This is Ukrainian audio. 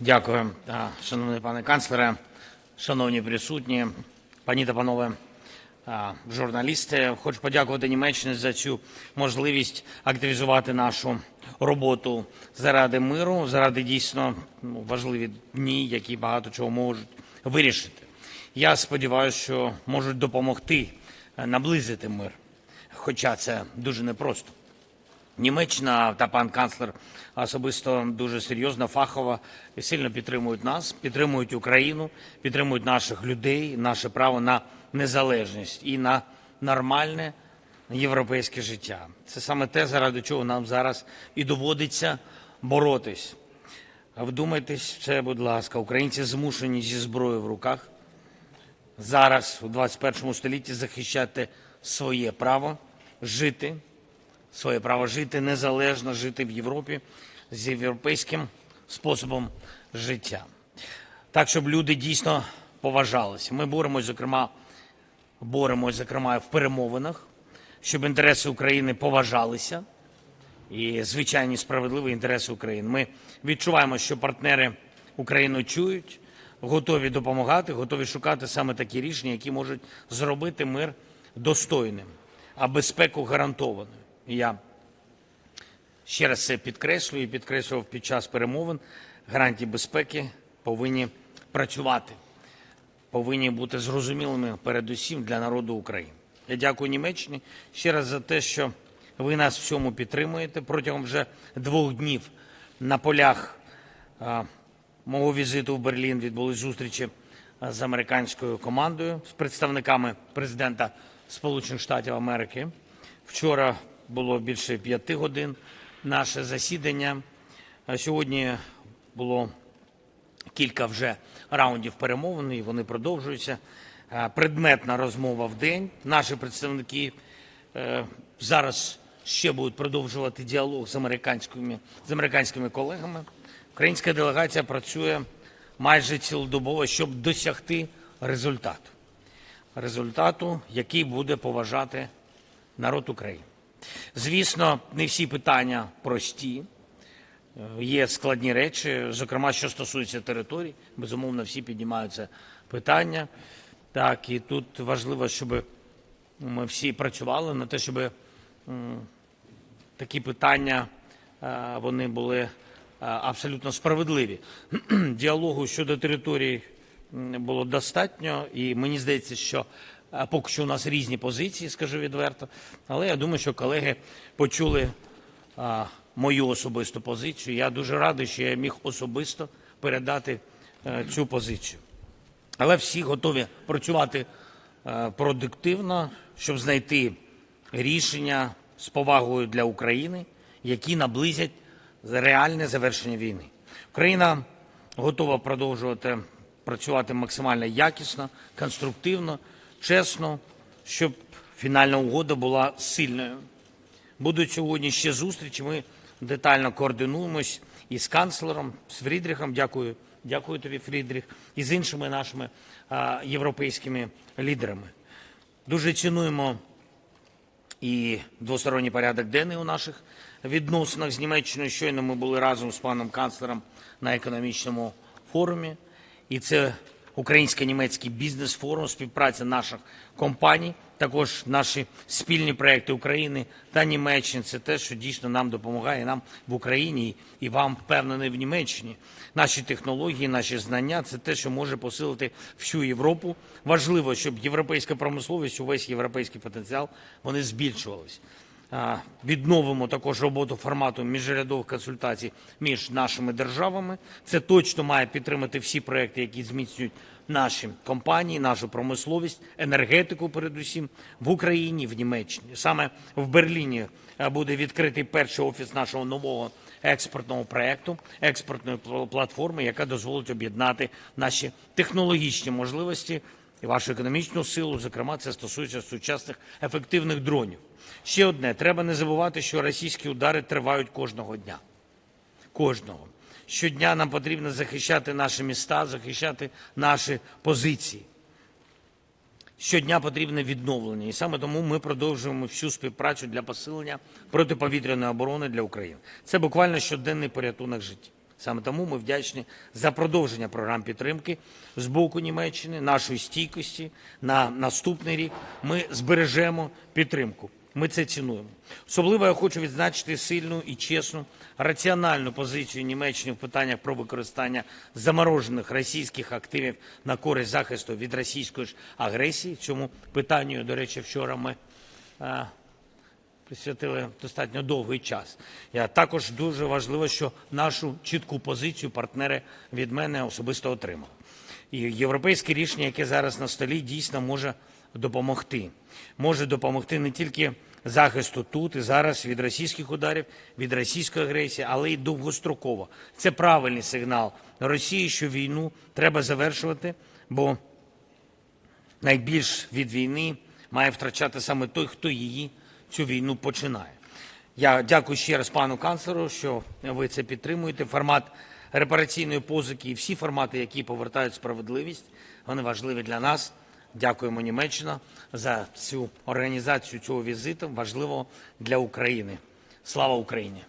Дякую, шановний пане канцлере, шановні присутні, пані та панове журналісти. Хочу подякувати Німеччині за цю можливість активізувати нашу роботу заради миру, заради дійсно ну, важливі дні, які багато чого можуть вирішити. Я сподіваюся, що можуть допомогти е, наблизити мир, хоча це дуже непросто. Німеччина та пан канцлер особисто дуже серйозно, фахово і сильно підтримують нас, підтримують Україну, підтримують наших людей, наше право на незалежність і на нормальне європейське життя. Це саме те, заради чого нам зараз і доводиться боротись. Вдумайтесь, це, будь ласка, українці змушені зі зброєю в руках зараз, у 21 столітті, захищати своє право жити своє право жити незалежно, жити в Європі з європейським способом життя. Так, щоб люди дійсно поважалися. Ми боремось, зокрема, боремось, зокрема, в перемовинах, щоб інтереси України поважалися і звичайні справедливі інтереси України. Ми відчуваємо, що партнери Україну чують, готові допомагати, готові шукати саме такі рішення, які можуть зробити мир достойним, а безпеку гарантованою. Я ще раз це підкреслюю і підкреслював під час перемовин. Гарантії безпеки повинні працювати, повинні бути зрозумілими передусім для народу України. Я дякую Німеччині ще раз за те, що ви нас в цьому підтримуєте протягом вже двох днів на полях мого візиту в Берлін відбулись зустрічі з американською командою, з представниками президента Сполучених Штатів Америки. Вчора було більше п'яти годин наше засідання. Сьогодні було кілька вже раундів перемовин, і вони продовжуються. Предметна розмова в день. Наші представники е, зараз ще будуть продовжувати діалог з американськими, з американськими колегами. Українська делегація працює майже цілодобово, щоб досягти результату. Результату, який буде поважати народ України. Звісно, не всі питання прості. Е, Є складні речі, зокрема, що стосується територій. Безумовно, всі піднімаються питання. Так, і тут важливо, щоб ми всі працювали на те, щоб такі питання е, вони були е, абсолютно справедливі. Діалогу щодо територій було достатньо, і мені здається, що поки що у нас різні позиції, скажу відверто. Але я думаю, що колеги почули мою особисту позицію. Я дуже радий, що я міг особисто передати е, цю позицію. Але всі готові працювати е, продуктивно, щоб знайти рішення з повагою для України, які наблизять реальне завершення війни. Україна готова продовжувати працювати максимально якісно, конструктивно, чесно, щоб фінальна угода була сильною. Будуть сьогодні ще зустрічі. Ми детально координуємось із канцлером, з Фрідріхом. Дякую, дякую тобі, Фрідріх, і з іншими нашими а, європейськими лідерами. Дуже цінуємо і двосторонній порядок денний у наших відносинах з Німеччиною. Щойно ми були разом з паном канцлером на економічному форумі. І це українсько-німецький бізнес-форум, співпраця наших компаній, також наші спільні проекти України та Німеччини. Це те, що дійсно нам допомагає нам в Україні і вам впевнений в Німеччині. Наші технології, наші знання це те, що може посилити всю Європу. Важливо, щоб європейська промисловість, увесь європейський потенціал, вони збільшувались. Відновимо також роботу формату міжрядових консультацій між нашими державами. Це точно має підтримати всі проекти, які зміцнюють наші компанії, нашу промисловість, енергетику, передусім в Україні, в Німеччині. Саме в Берліні е, буде відкритий перший офіс нашого нового експортного проекту, експортної пл- платформи, яка дозволить об'єднати наші технологічні можливості і вашу економічну силу. Зокрема, це стосується сучасних ефективних дронів. Ще одне: треба не забувати, що російські удари тривають кожного дня. Кожного. Щодня нам потрібно захищати наші міста, захищати наші позиції. Щодня потрібне відновлення, і саме тому ми продовжуємо всю співпрацю для посилення протиповітряної оборони для України. Це буквально щоденний порятунок життя. Саме тому ми вдячні за продовження програм підтримки з боку Німеччини, нашої стійкості на наступний рік. Ми збережемо підтримку. Ми це цінуємо. Особливо я хочу відзначити сильну і чесну раціональну позицію Німеччини в питаннях про використання заморожених російських активів на користь захисту від російської ж агресії. Цьому питанню, до речі, вчора ми е, присвятили достатньо довгий час. Я також дуже важливо, що нашу чітку позицію партнери від мене особисто отримали. І європейське рішення, яке зараз на столі, дійсно може допомогти. Може допомогти не тільки захисту тут і зараз від російських ударів, від російської агресії, але й довгостроково. Це правильний сигнал Росії, що війну треба завершувати, бо найбільш від війни має втрачати саме той, хто її цю війну починає. Я дякую ще раз пану канцлеру, що ви це підтримуєте. Формат репараційної позики і всі формати, які повертають справедливість, вони важливі для нас. Дякуємо Німеччина за цю організацію цього візиту, важливого для України. Слава Україні!